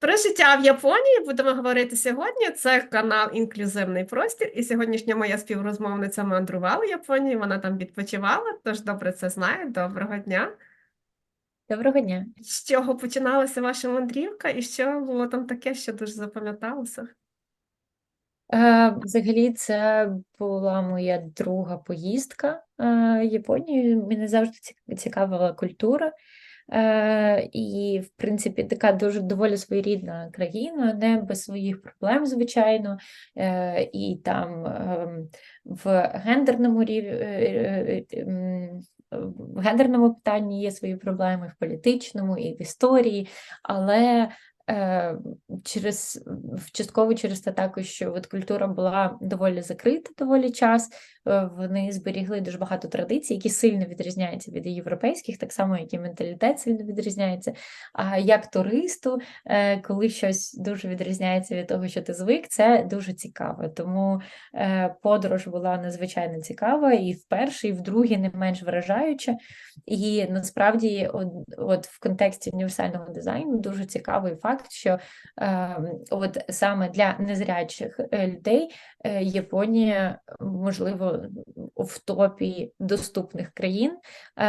Про життя в Японії будемо говорити сьогодні. Це канал Інклюзивний простір. І сьогоднішня моя співрозмовниця мандрувала Японію, вона там відпочивала, тож добре це знає. Доброго дня. Доброго дня. З чого починалася ваша мандрівка, і що було там таке, що дуже запам'яталося? Е, Взагалі, це була моя друга поїздка е, в Японію. Мене завжди цікавила культура. Е, І, в принципі, така дуже доволі своєрідна країна, не без своїх проблем, звичайно. Е, І там ем, в гендерному рів... е, в гендерному питанні є свої проблеми, в політичному і в історії, але через частково через те також, що от культура була доволі закрита доволі час. е, Вони зберігли дуже багато традицій, які сильно відрізняються від європейських, так само як і менталітет сильно відрізняється. А як туристу, е, коли щось дуже відрізняється від того, що ти звик, це дуже цікаво. Тому е, подорож була надзвичайно цікава, і вперше, і вдруге не менш вражаюча. І насправді, от, от в контексті універсального дизайну дуже цікавий факт, що е, от саме для незрячих е, людей е, Японія, можливо, в топі доступних країн. Е,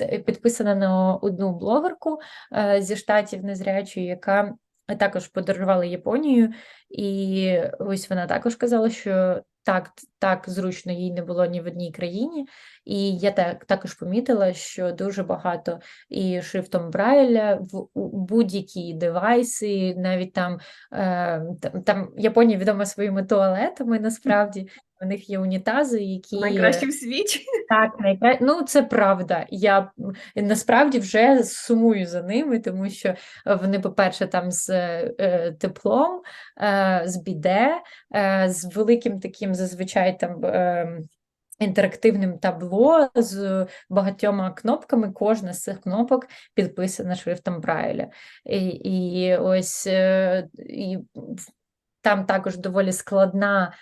е, Підписана на одну блогерку е, зі штатів незрячої, яка також подорожувала Японію, і ось вона також казала, що так, так зручно їй не було ні в одній країні. І я так, також помітила, що дуже багато і шрифтом Брайля в будь-які девайси, навіть там, е, там, Японія відома своїми туалетами, насправді. У них є унітази, які Найкраще в світі. так, найкра... ну це правда. Я насправді вже сумую за ними, тому що вони, по-перше, там з е, теплом, е, з біде, е, з великим таким зазвичай там. Е, Інтерактивним табло з багатьома кнопками, кожна з цих кнопок підписана шрифтом Брайля. І, і ось е, і там також доволі складна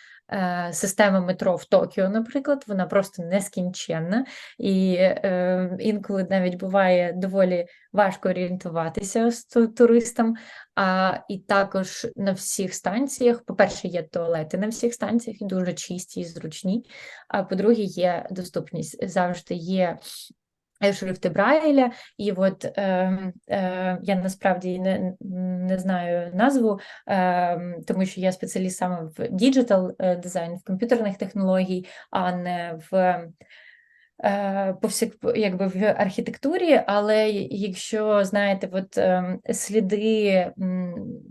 система метро в Токіо, наприклад, вона просто нескінченна, і е, інколи навіть буває доволі важко орієнтуватися з туристам. А, і також на всіх станціях, по-перше, є туалети на всіх станціях, дуже чисті і зручні. А по-друге, є доступність. Завжди є шрифти Брайля, і от е, е, я насправді не, не знаю назву, е, тому що я спеціаліст саме в діджитал е, дизайн, в комп'ютерних технологій, а не в е, повсяк, якби в архітектурі, але якщо знаєте, от ем, сліди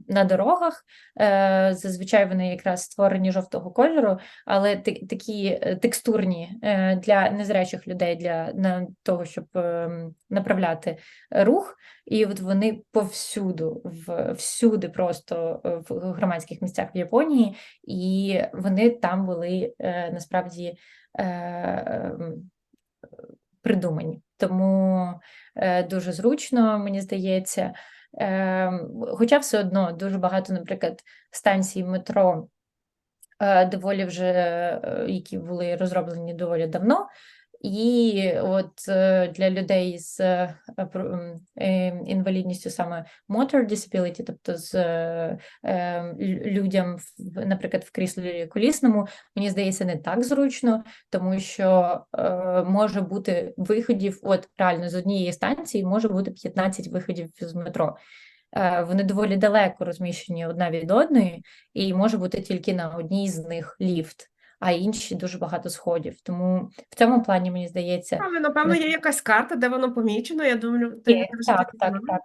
на дорогах, е, зазвичай вони якраз створені жовтого кольору, але такі е, текстурні е, для незрячих людей для на того, щоб ем, направляти рух, і от вони повсюду, всюди просто е, в громадських місцях в Японії, і вони там були е, насправді. Придумані. Тому е, дуже зручно, мені здається. Е, хоча все одно дуже багато, наприклад, станцій метро е, доволі вже, е, які були розроблені доволі давно. І от е, для людей з інвалідністю саме motor disability, тобто з лю- людям, наприклад, в кріслі колісному, мені здається, не так зручно, тому що може бути виходів, от реально з однієї станції може бути 15 виходів з метро. Вони доволі далеко розміщені одна від одної, і може бути тільки на одній з них ліфт, а інші дуже багато сходів. Тому в цьому плані мені здається, Але, напевно, є якась карта, де воно помічено. Я думаю, ти Є, так, так, так.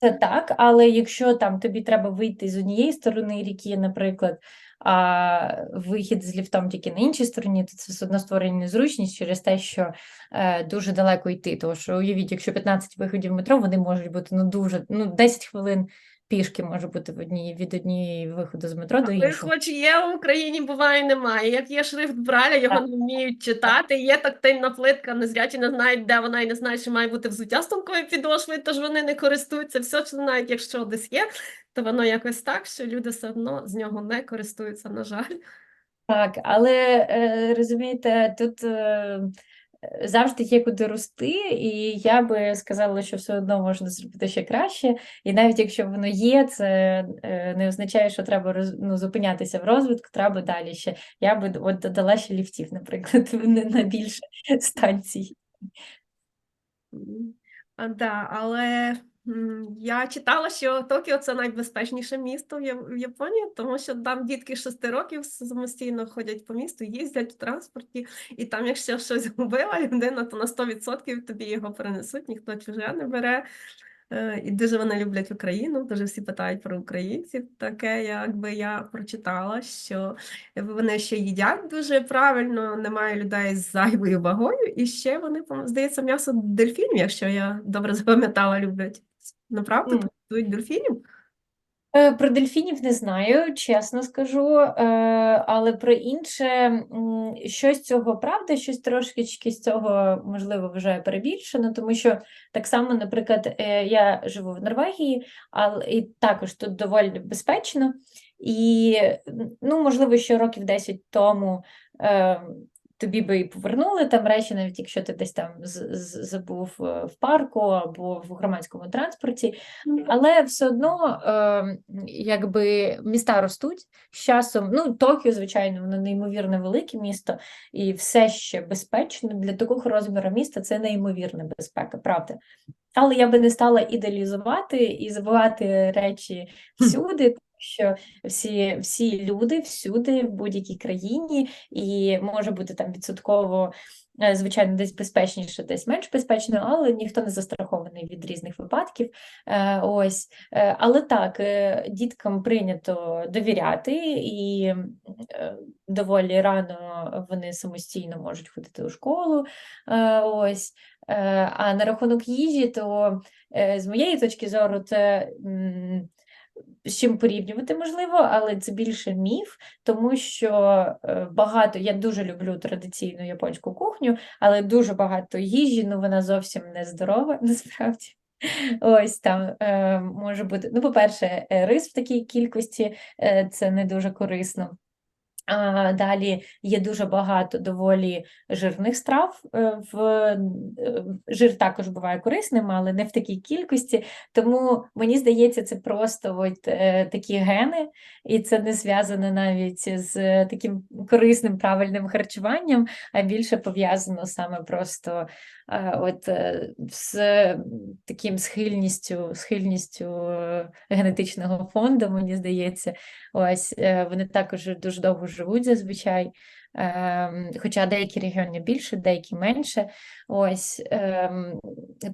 Це так, але якщо там тобі треба вийти з однієї сторони ріки, наприклад, а вихід з ліфтом тільки на іншій стороні, то це все одно створює незручність через те, що е, дуже далеко йти. Тому що уявіть, якщо 15 виходів метро, вони можуть бути ну дуже ну 10 хвилин пішки може бути в одній від однієї виходу з метро до іншого. хоч є в Україні, буває, немає. Як є шрифт Браля, його Так. не вміють читати. Є тактильна плитка, незрячі не знають, де вона, і не знають, що має бути взуття з тонкою підошвою, тож вони не користуються. Все, що навіть якщо десь є, то воно якось так, що люди все одно з нього не користуються, на жаль. Так, але е, розумієте, тут е, завжди є куди рости, і я би сказала, що все одно можна зробити ще краще. І навіть якщо воно є, це е, не означає, що треба ну, зупинятися в розвитку, треба далі ще. Я би от додала ще ліфтів, наприклад, не на більше станцій. Да, але я читала, що Токіо це найбезпечніше місто в Японії, тому що там дітки 6 років самостійно ходять по місту, їздять в транспорті, і там, якщо щось губила людина, то на 100% тобі його перенесуть, ніхто чуже не бере. Е, І дуже вони люблять Україну, дуже всі питають про українців. Таке, якби я прочитала, що вони ще їдять дуже правильно, немає людей з зайвою вагою, і ще вони, здається, м'ясо дельфінів, якщо я добре запам'ятала, люблять. Направду готують дельфінів? Е, Про дельфінів не знаю, чесно скажу, е, але про інше щось цього правда, щось трошечки з цього можливо вже перебільшено, тому що так само, наприклад, е, я живу в Норвегії, але і також тут доволі безпечно, і ну, можливо, що років 10 тому. Тобі би і повернули там речі, навіть якщо ти десь там забув е, в парку або в громадському транспорті. Але все одно, е, якби міста ростуть з часом. Ну, Токіо, звичайно, воно неймовірно велике місто, і все ще безпечно. Для такого розміру міста це неймовірна безпека, правда. Але я би не стала ідеалізувати і забувати речі всюди, що всі, всі люди всюди, в будь-якій країні, і може бути там відсотково, е, звичайно, десь безпечніше, десь менш безпечно, але ніхто не застрахований від різних випадків. Е, Ось, Е, але так, діткам прийнято довіряти, і доволі рано вони самостійно можуть ходити у школу. Ось. А на рахунок їжі, то з моєї точки зору, це з чим порівнювати можливо, але це більше міф, тому що е, багато, я дуже люблю традиційну японську кухню, але дуже багато їжі, ну вона зовсім не здорова, насправді. Ось там е, може бути, ну, по-перше, е, рис в такій кількості е, це не дуже корисно. Далі є дуже багато доволі жирних страв. е, В е, жир також буває корисним, але не в такій кількості. Тому мені здається, це просто от, е, такі гени, і це не зв'язано навіть з таким корисним правильним харчуванням, а більше пов'язано саме просто от, е, з таким схильністю, схильністю е, генетичного фонду, мені здається. Ось е, вони також дуже довго живуть зазвичай. Ем, Хоча деякі регіони більше, деякі менше. Ось ем,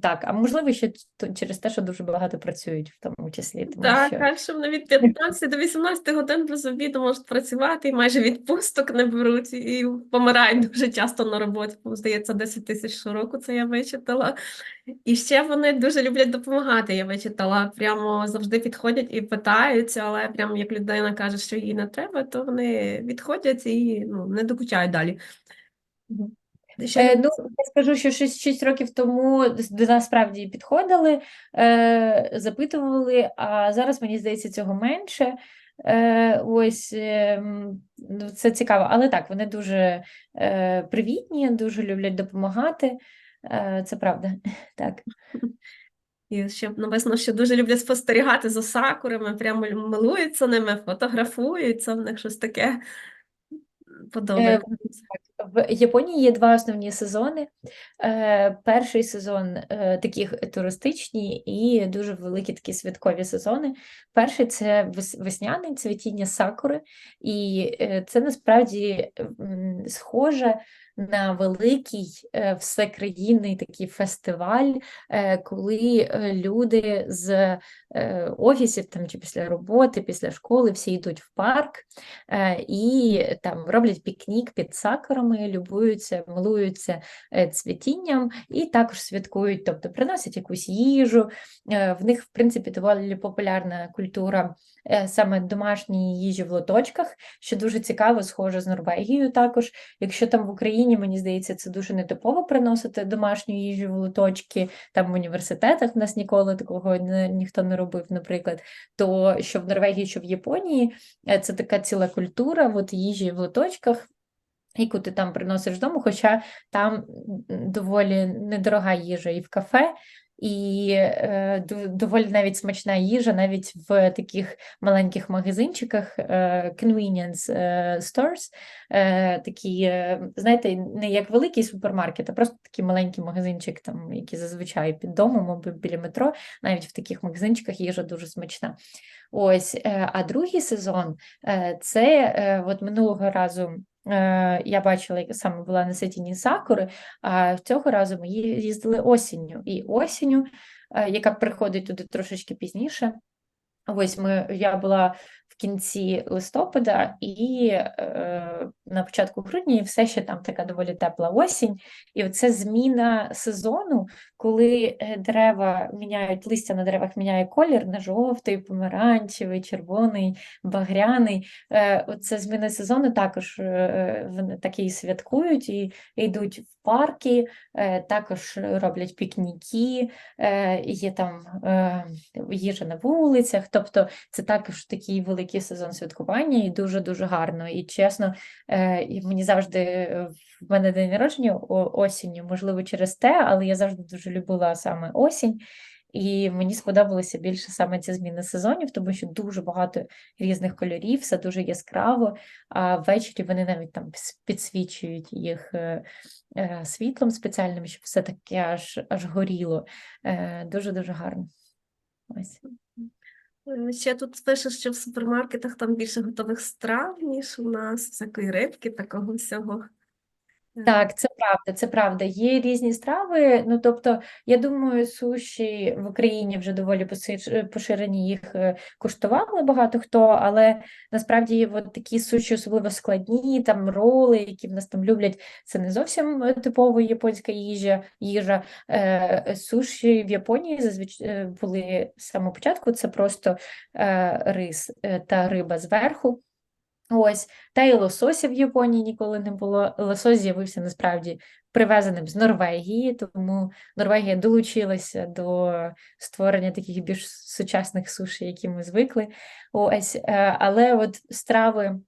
так, а можливо, ще через те, що дуже багато працюють, в тому числі, тому Так, що так, що вони від 15 до 18 годин без обіду можуть працювати, і майже відпусток не беруть, і помирають дуже часто на роботі. Здається, 10 тисяч щороку це я вичитала. І ще вони дуже люблять допомагати, я вичитала. Прямо завжди підходять і питаються, але прямо як людина каже, що їй не треба, то вони відходять і ну, не докучають далі. Ще Е, ну, я скажу, що 6, 6 років тому до нас справді підходили, е, запитували, а зараз, мені здається, цього менше. Е, ось ну, це цікаво, але так, вони дуже е, привітні, дуже люблять допомагати. Е, це правда, так. І ще написано, що дуже люблять спостерігати за сакурами, прямо милуються ними, фотографуються, в них щось таке подобається. В Японії є два основні сезони. Е, Перший сезон е, таких туристичні і дуже великі такі святкові сезони. Перший це весняний цвітіння сакури, і е, це насправді схоже на великий е, всекраїнний такий фестиваль, е, коли е, люди з офісів там, чи після роботи, після школи всі йдуть в парк і там роблять пікнік під сакурами, любуються, милуються цвітінням і також святкують, тобто приносять якусь їжу. В них, в принципі, доволі популярна культура саме домашньої їжі в лоточках, що дуже цікаво, схоже з Норвегією також. Якщо там в Україні, мені здається, це дуже нетипово приносити домашню їжу в лоточки, там в університетах в нас ніколи такого не, ніхто не робив, наприклад, то що в Норвегії, що в Японії, е, це така ціла культура, от їжі в лоточках. яку ти там приносиш додому, хоча там доволі недорога їжа і в кафе, і е, доволі навіть смачна їжа, навіть в таких маленьких магазинчиках, е, convenience е, stores, е, такі, е, знаєте, не як великий супермаркет, а просто такий маленький магазинчик, там, які зазвичай під домом або біля метро, навіть в таких магазинчиках їжа дуже смачна. Ось, е, а другий сезон е, це е, от минулого разу. Е, Я бачила, як саме була на сетіні Сакури, а цього разу ми їздили осінню. І осінню, е, яка приходить туди трошечки пізніше. Ось ми, я була кінці листопада і е, на початку грудня, все ще там така доволі тепла осінь. І оце зміна сезону, коли е, дерева міняють, листя на деревах міняє колір на жовтий, помаранчевий, червоний, багряний. Е, Оце зміна сезону також е, вони такі святкують і йдуть в парки, е, також роблять пікніки, е, є там е, їжа на вулицях. Тобто це також такий великий сезон святкування і дуже-дуже гарно. І чесно, е, і мені завжди е, в мене день народження осінню, можливо, через те, але я завжди дуже любила саме осінь. І мені сподобалося більше саме ці зміни сезонів, тому що дуже багато різних кольорів, все дуже яскраво, а ввечері вони навіть там підсвічують їх е, світлом спеціальним, щоб все таке аж, аж горіло. Е, Дуже-дуже гарно. Ось. Ще тут пише, що в супермаркетах там більше готових страв, ніж у нас, всякої рибки, такого всього. Е, Так, це правда, це правда. Є різні страви. Ну, тобто, я думаю, суші в Україні вже доволі посиш- поширені, їх е, куштували багато хто, але насправді от такі суші особливо складні, там роли, які в нас там люблять, це не зовсім е, типова японська їжа. їжа. Е, Суші в Японії зазвичай були з самого початку, це просто е, рис е, та риба зверху. Ось, та й лосося в Японії ніколи не було. Лосось з'явився насправді привезеним з Норвегії, тому Норвегія долучилася до створення таких більш сучасних суші, які ми звикли. Ось, е, але от страви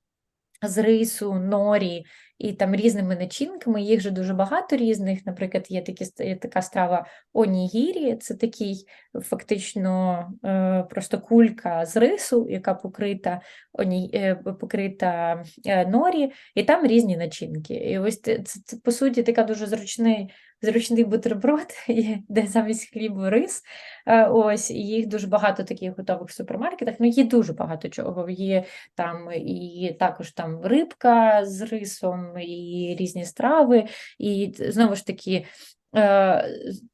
з рису, норі і там різними начинками, їх же дуже багато різних. Наприклад, є такі, є така страва онігірі, це такий фактично е, просто кулька з рису, яка покрита, оні, е, покрита е, норі, і там різні начинки. І ось це, це, це, по суті така дуже зручний, зручний бутерброд, де замість хлібу рис. Е, ось, і їх дуже багато таких готових в супермаркетах. Ну, є дуже багато чого. Є там і також там рибка з рисом, і різні страви, і знову ж таки.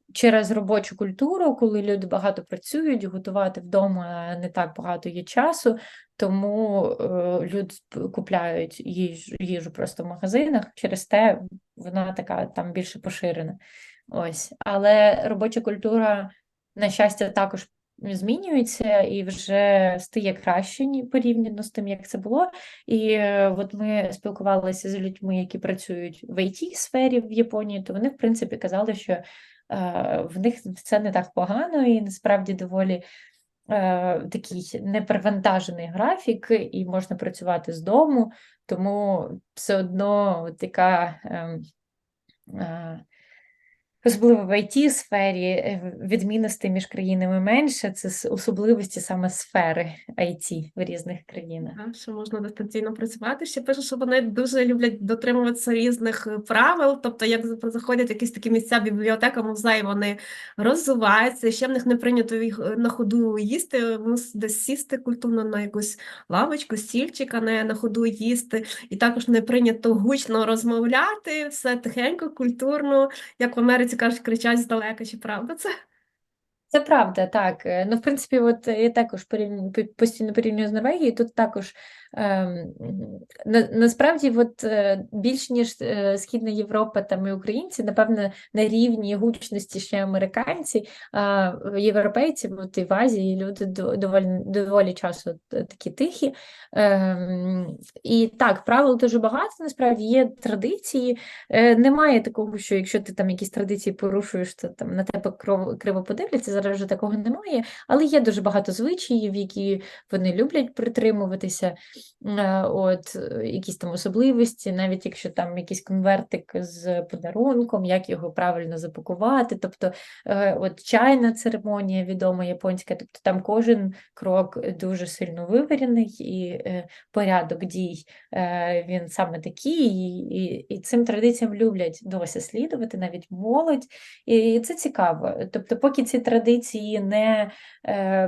Е, Через робочу культуру, коли люди багато працюють, готувати вдома не так багато є часу, тому е, люди купляють їжу, їжу просто в магазинах. Через те вона така там більше поширена. Ось. Але робоча культура, на щастя, також змінюється і вже стає краще порівняно з тим, як це було. І е, от ми спілкувалися з людьми, які працюють в IT-сфері в Японії, то вони, в принципі, казали, що е, в них це не так погано і насправді доволі е, такий непривантажений графік, і можна працювати з дому, тому все одно така. Е, Особливо в IT-сфері відмінностей між країнами менше, це особливості саме сфери IT в різних країнах. Так, що можна дистанційно працювати. Ще пише, що вони дуже люблять дотримуватися різних е, правил. Тобто, як за- заходять якісь такі місця, бібліотека, музей, вони розвиваються. Ще в них не прийнято їх е, на ходу їсти. Десь сісти культурно на якусь лавочку, стільчик, а не на ходу їсти. І також не прийнято гучно розмовляти, все тихенько, культурно, як в Америці кажуть, кричать здалека. Чи правда це? Це правда, так. Е, Ну, в принципі, от я також порівню, постійно порівнюю з Норвегією. Тут також на, насправді, от е, більш ніж е, Східна Європа там і українці, напевно, на рівні гучності ще американці, а європейці, от і в Азії люди доволі, доволі часто такі тихі. Ем, і так, правил дуже багато, насправді є традиції. Е, Немає такого, що якщо ти там якісь традиції порушуєш, то там на тебе криво подивляться. Зараз вже такого немає, але є дуже багато звичаїв, які вони люблять притримуватися. Е, от, е, якісь там особливості, навіть якщо там якийсь конвертик з подарунком, як його правильно запакувати. Тобто, е, от чайна церемонія відома японська, тобто там кожен крок дуже сильно вивірений, і порядок дій він саме такий, і, і, цим традиціям люблять досі слідувати, навіть молодь. І це цікаво. Тобто, поки ці традиції не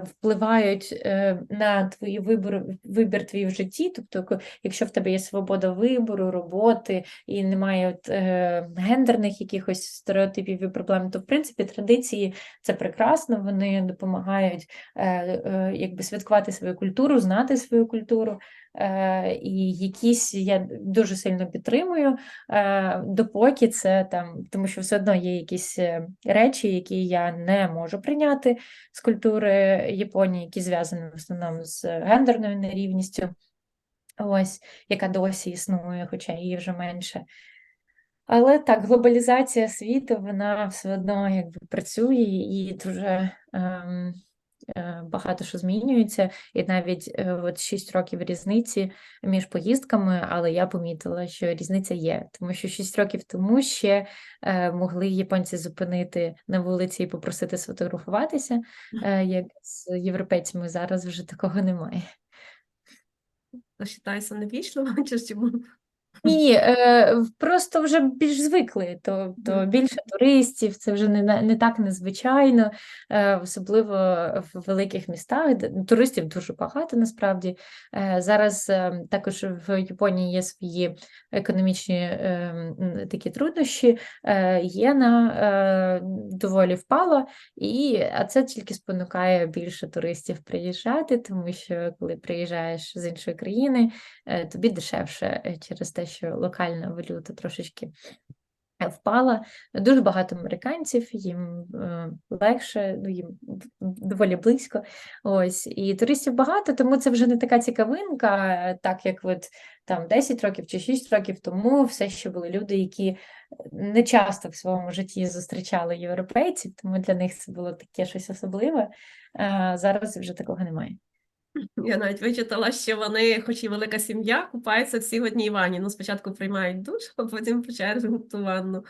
впливають на твої вибори, вибір твій в житті, тобто, якщо в тебе є свобода вибору, роботи і немає от, е, гендерних якихось стереотипів і проблем, то в принципі традиції це прекрасно, вони допомагають е, е, якби святкувати свою культуру, знати свою культуру. Е, і якісь я дуже сильно підтримую, е, допоки це там, тому що все одно є якісь е, речі, які я не можу прийняти з культури Японії, які зв'язані в основному з гендерною нерівністю, ось, яка досі існує, хоча її вже менше. Але так, глобалізація світу, вона все одно якби працює і дуже ем, е, багато що змінюється. І навіть е, от 6 років різниці між поїздками, але я помітила, що різниця є, тому що 6 років тому ще е, могли японці зупинити на вулиці і попросити сфотографуватися, е, як з європейцями. Зараз вже такого немає. То вважається невічливо, чи чому? Ні, е, просто вже більш звикли, то, то більше туристів, це вже не, не так незвичайно, е, особливо в великих містах, ну, туристів дуже багато насправді. Е, Зараз також в Японії є свої економічні такі труднощі, єна доволі впала, і, а це тільки спонукає більше туристів приїжджати, тому що коли приїжджаєш з іншої країни, тобі дешевше через те, що локальна валюта трошечки е, впала. Дуже багато американців, їм е, легше, ну, їм доволі близько. Ось, і туристів багато, тому це вже не така цікавинка, е, так як от там 10 років чи 6 років тому все ще були люди, які не часто в своєму житті зустрічали європейців, тому для них це було таке щось особливе. Зараз вже такого немає. Я навіть вичитала, що вони, хоч і велика сім'я, купаються всі в одній ванні. Ну, спочатку приймають душ, а потім по черзі ту ванну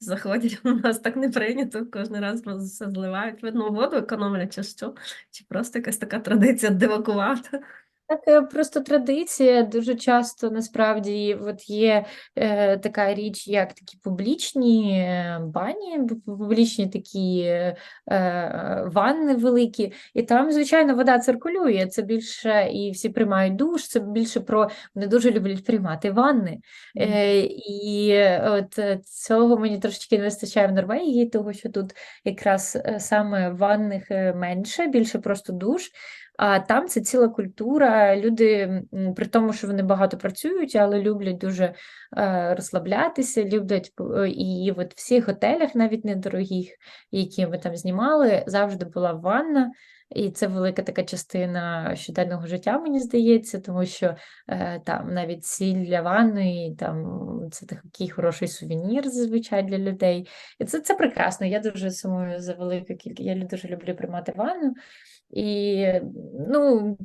заходять. У нас так не прийнято, кожен раз все зливають. Видно, воду економлять чи що, чи просто якась така традиція дивакувата. Так, е, просто традиція дуже часто насправді от є е, така річ, як такі публічні е, бані, публічні такі е, е, ванни великі, і там, звичайно, вода циркулює. Це більше і всі приймають душ, це більше про вони дуже люблять приймати ванни. Е, і от цього мені трошечки не вистачає в Норвегії, тому що тут якраз саме ванних менше, більше просто душ. А там це ціла культура. Люди, при тому, що вони багато працюють, але люблять дуже е, розслаблятися, люблять і от в всіх готелях, навіть недорогих, які ми там знімали, завжди була ванна. І це велика така частина щоденного життя, мені здається, тому що е, там навіть сіль для ванни, там це такий хороший сувенір зазвичай для людей. І це, це прекрасно. Я дуже сумую за велику кількість. Я дуже люблю приймати ванну. І ну,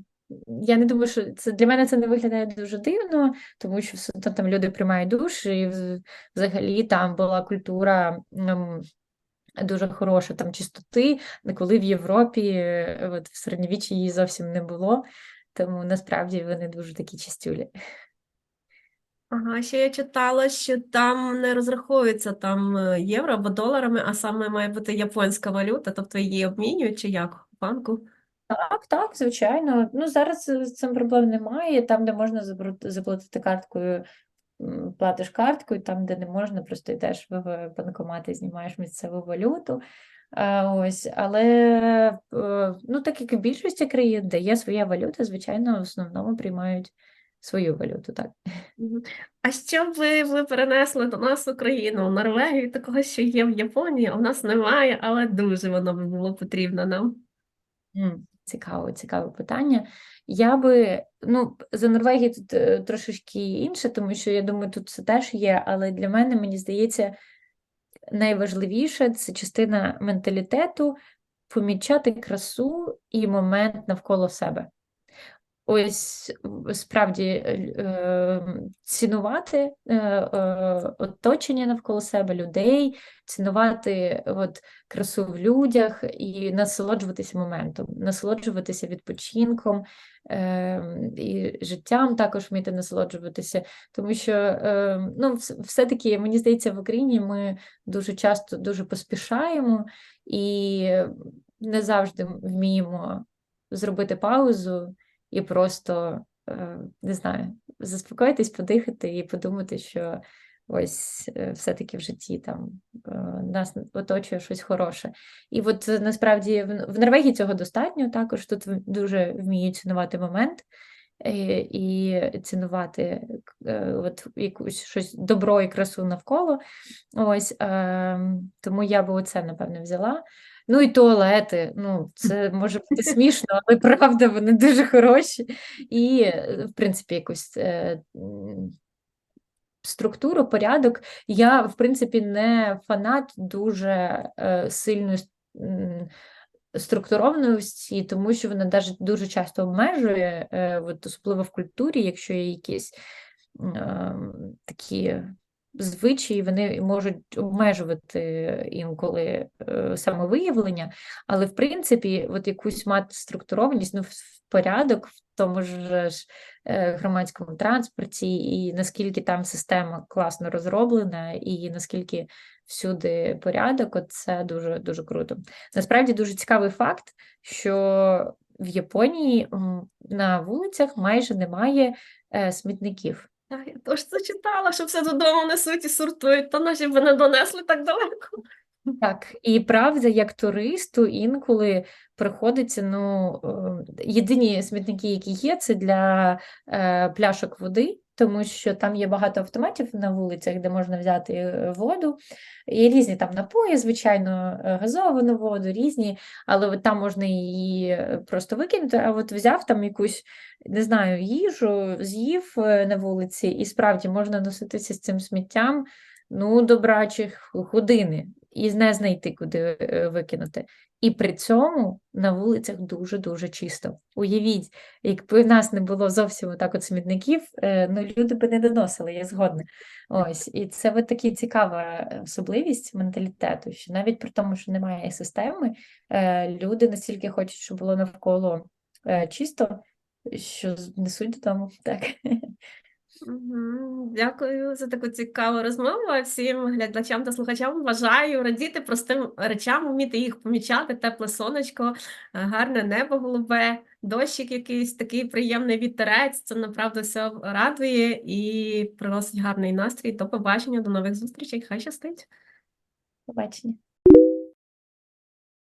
я не думаю, що це для мене це не виглядає дуже дивно, тому що все там люди приймають душ, і взагалі там була культура. ем, Дуже хороша там чистоти, коли в Європі, е, от в середньовіччі її зовсім не було, тому насправді вони дуже такі чистюлі. Ага, ще я читала, що там не розраховується там е, євро або доларами, а саме має бути японська валюта, тобто її обмінюють чи як в банку. Так, так, звичайно. Ну, зараз з цим проблем немає. Там, де можна заплатити карткою, платиш карткою, там, де не можна, просто йдеш в банкомат і знімаєш місцеву валюту. Ось, але е, ну, так як і в більшості країн, де є своя валюта, звичайно, в основному приймають свою валюту, так. А що б ви, ви перенесли до нас в Україну, в Норвегію, такого, що є в Японії, в нас немає, але дуже воно би було потрібно нам. Цікаве, цікаве питання. Я би, ну, за Норвегію тут е, трошечки інше, тому що я думаю, тут це теж є, але для мене, мені здається, найважливіше це частина менталітету помічати красу і момент навколо себе. Ось справді е, е, цінувати е, е, оточення навколо себе людей, цінувати от, красу в людях і насолоджуватися моментом, насолоджуватися відпочинком е, і життям також вміти насолоджуватися. Тому що е, ну, все-таки, мені здається, в Україні ми дуже часто дуже поспішаємо і не завжди вміємо зробити паузу і просто, е, не знаю, заспокоїтись, подихати і подумати, що ось е, все-таки в житті там е, нас оточує щось хороше. І от насправді в, Норвегії цього достатньо, також тут дуже вміють цінувати момент. І цінувати от якусь щось добро і красу навколо. Ось е, тому я би оце напевне взяла. Ну і туалети. Ну, це може бути смішно, але правда, вони дуже хороші. І, е, в принципі, якусь е, структуру, порядок. Я, в принципі, не фанат дуже е, сильної структурованості, тому що вона даже дуже часто обмежує, е, от, особливо в культурі, якщо є якісь ем, такі звичаї, вони можуть обмежувати інколи е, самовиявлення, але в принципі, от якусь мати структурованість, ну, порядок в тому ж е, громадському транспорті, і наскільки там система класно розроблена, і наскільки всюди порядок, це дуже дуже круто. Насправді дуже цікавий факт, що в Японії на вулицях майже немає е, смітників. Так, я теж це читала, що все додому несуть і сортують, та наші б не донесли так далеко. Так, і правда, як туристу інколи приходиться, ну, е, єдині смітники, які є, це для е, пляшок води, тому що там є багато автоматів на вулицях, де можна взяти е, воду. Є різні там напої, звичайно, е, газовану воду, різні, але там можна її е, просто викинути, а от взяв там якусь, не знаю, їжу, з'їв на вулиці, і справді можна носитися з цим сміттям, ну, добрачі години і не знайти, куди викинути. І при цьому на вулицях дуже-дуже чисто. Уявіть, якби в нас не було зовсім так от смітників, е, ну люди би не доносили, я згодна. Ось, і це от така цікава особливість менталітету, що навіть при тому, що немає системи, е, люди настільки хочуть, щоб було навколо е, чисто, що несуть додому. Так. Дякую за таку цікаву розмову. Всім глядачам та слухачам бажаю радіти простим речам, вміти їх помічати, тепле сонечко, гарне небо голубе, дощик якийсь, такий приємний вітерець. Це направду все радує і приносить гарний настрій. До побачення, до нових зустрічей. Хай щастить. Побачення.